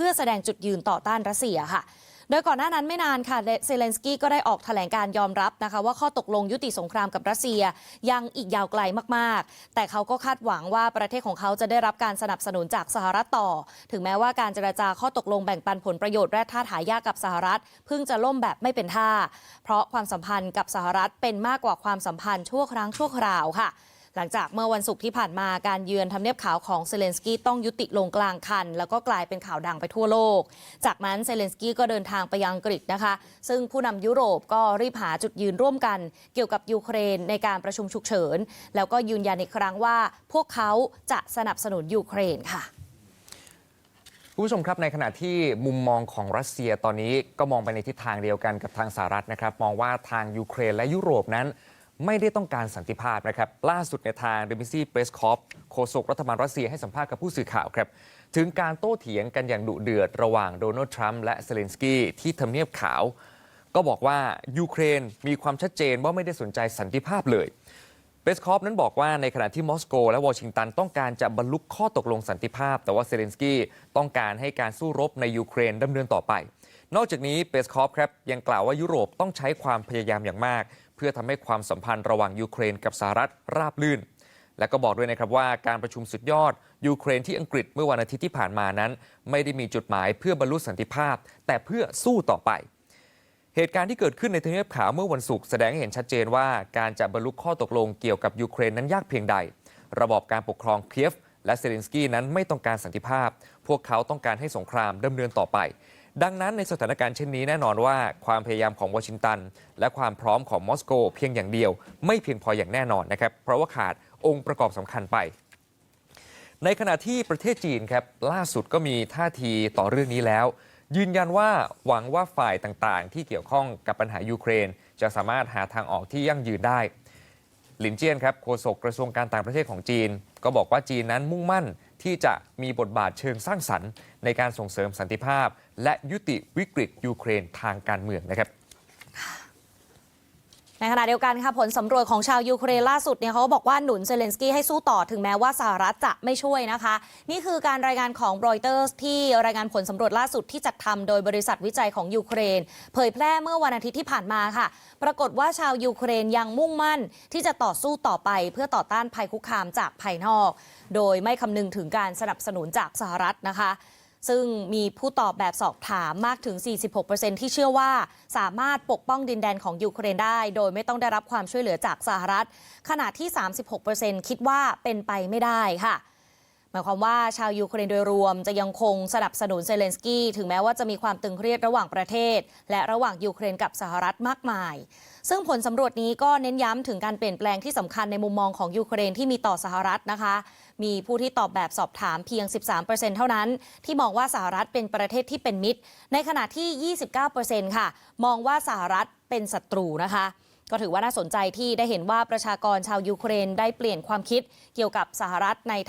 พื่อแสดงจุดยืนต่อต้านรัสเซียค่ะ โดยก่อนหน้านั้นไม่นานค่ะเซเลนสกี้ก็ได้ออกแถลงการยอมรับนะคะ ว่าข้อตกลงยุติสงครามกับรัสเซียยังอีกยาวไกลมากๆ แต่เขาก็คาดหวังว่าประเทศของเขาจะได้รับการสนับสนุนจากสหรัฐต่อ ถึงแม้ว่าการเจรจาข้อตกลงแบ่งปันผลประโยชน์แร่ธาตุหายากกับสหรัฐเพิ่งจะล่มแบบไม่เป็นท่า เพราะความสัมพันธ์กับสหรัฐเป็นมากกว่าความสัมพันธ์ชั่วครั้งชั่วคราวค่ะ หลังจากเมื่อวันศุกร์ที่ผ่านมาการเยือนทำเนียบขาวของเซเลนสกี้ต้องยุติลงกลางคัน แล้วก็กลายเป็นข่าวดังไปทั่วโลก จากนั้นเซเลนสกี้ก็เดินทางไปยังอังกฤษนะคะ ซึ่งผู้นำยุโรปก็รีบหาจุดยืนร่วมกัน เกี่ยวกับยูเครนในการประชุมฉุกเฉิน แล้วก็ยืนยันอีกครั้งว่า พวกเขาจะสนับสนุนยูเครนค่ะคุณผู้ชมครับในขณะที่มุมมองของรัสเซียตอนนี้ก็มองไปในทิศทางเดียวกันกับทางสหรัฐนะครับ มองว่าทางยูเครนและยุโรปนั้น ไม่ได้ต้องการสันติภาพนะครับ ล่าสุดในทางเดมิซี่เปรสคอปโฆษกรัฐบาลรัสเซียให้สัมภาษณ์กับผู้สื่อข่าวครับ ถึงการโต้เถียงกันอย่างดุเดือดระหว่างโดนัลด์ทรัมป์และเซเลนสกี้ที่ทำเนียบขาว ก็บอกว่ายูเครนมีความชัดเจนว่าไม่ได้สนใจสันติภาพเลยเปสคอฟนั้นบอกว่าในขณะที่มอสโก และวอชิงตันต้องการจะบรรลุข้อตกลงสันติภาพ แต่ว่าเซเลนสกี้ต้องการให้การสู้รบในยูเครนดำเนินต่อไป นอกจากนี้เปสคอฟครับยังกล่าวว่ายุโรปต้องใช้ความพยายามอย่างมาก เพื่อทำให้ความสัมพันธ์ระหว่างยูเครนกับสหรัฐราบลื่น และก็บอกด้วยนะครับว่าการประชุมสุดยอดยูเครนที่อังกฤษเมื่อวันอาทิตย์ที่ผ่านมานั้น ไม่ได้มีจุดหมายเพื่อบรรลุสันติภาพ แต่เพื่อสู้ต่อไปเหตุการณ์ที่เกิดขึ้นในทำเนียบขาวเมื่อวันศุกร์แสดงให้เห็นชัดเจนว่าการจะบรรลุข้อตกลงเกี่ยวกับยูเครนนั้นยากเพียงใด ระบอบการปกครองเคียฟและเซเลนสกี้นั้นไม่ต้องการสันติภาพ พวกเขาต้องการให้สงครามดำเนินต่อไป ดังนั้นในสถานการณ์เช่นนี้แน่นอนว่าความพยายามของวอชิงตัน และความพร้อมของมอสโกเพียงอย่างเดียว ไม่เพียงพออย่างแน่นอนนะครับ เพราะว่าขาดองค์ประกอบสำคัญไป ในขณะที่ประเทศจีนครับล่าสุดก็มีท่าทีต่อเรื่องนี้แล้ว ยืนยันว่าหวังว่าฝ่ายต่างๆ ที่เกี่ยวข้องกับปัญหายูเครน จะสามารถหาทางออกที่ยั่งยืนได้หลินเจียนครับโฆษกกระทรวงการต่างประเทศของจีน ก็บอกว่าจีนนั้นมุ่งมั่น ที่จะมีบทบาทเชิงสร้างสรรค์ ในการส่งเสริมสันติภาพ และยุติวิกฤตยูเครนทางการเมืองนะครับ ในขณะเดียวกันค่ะผลสำรวจของชาวยูเครนล่าสุดเนี่ยเขาก็บอกว่าหนุนเซเลนสกี้ให้สู้ต่อถึงแม้ว่าสหรัฐจะไม่ช่วยนะคะ นี่คือการรายงานของรอยเตอร์ที่รายงานผลสำรวจล่าสุดที่จัดทำโดยบริษัทวิจัยของยูเครน เผยแพร่เมื่อวันอาทิตย์ที่ผ่านมาค่ะ ปรากฏว่าชาวยูเครนยังมุ่งมั่น ที่จะต่อสู้ต่อไปเพื่อต่อต้านภัยคุกคามจากภายนอก โดยไม่คำนึงถึงการสนับสนุนจากสหรัฐนะคะ ซึ่งมีผู้ตอบแบบสอบถามมากถึง 46%ที่เชื่อว่า สามารถปกป้องดินแดนของยูเครนได้ โดยไม่ต้องได้รับความช่วยเหลือจากสหรัฐ ขณะที่ 36%คิดว่าเป็นไปไม่ได้ค่ะ หมายความว่าชาวยูเครนโดยรวมจะยังคงสนับสนุนเซเลนสกี้ถึงแม้ว่าจะมีความตึงเครียดระหว่างประเทศ และระหว่างยูเครนกับสหรัฐมากมาย ซึ่งผลสำรวจนี้ก็เน้นย้ำถึงการเปลี่ยนแปลงที่สำคัญในมุมมองของยูเครนที่มีต่อสหรัฐนะคะ มีผู้ที่ตอบแบบสอบถามเพียง 13%เท่านั้น ที่มองว่าสหรัฐเป็นประเทศที่เป็นมิตร ในขณะที่ 29%ค่ะ มองว่าสหรัฐเป็นศัตรูนะคะก็ถือว่าน่าสนใจที่ได้เห็นว่าประชากรชาวยูเครนได้เปลี่ยนความคิดเกี่ยวกับสหรัฐใน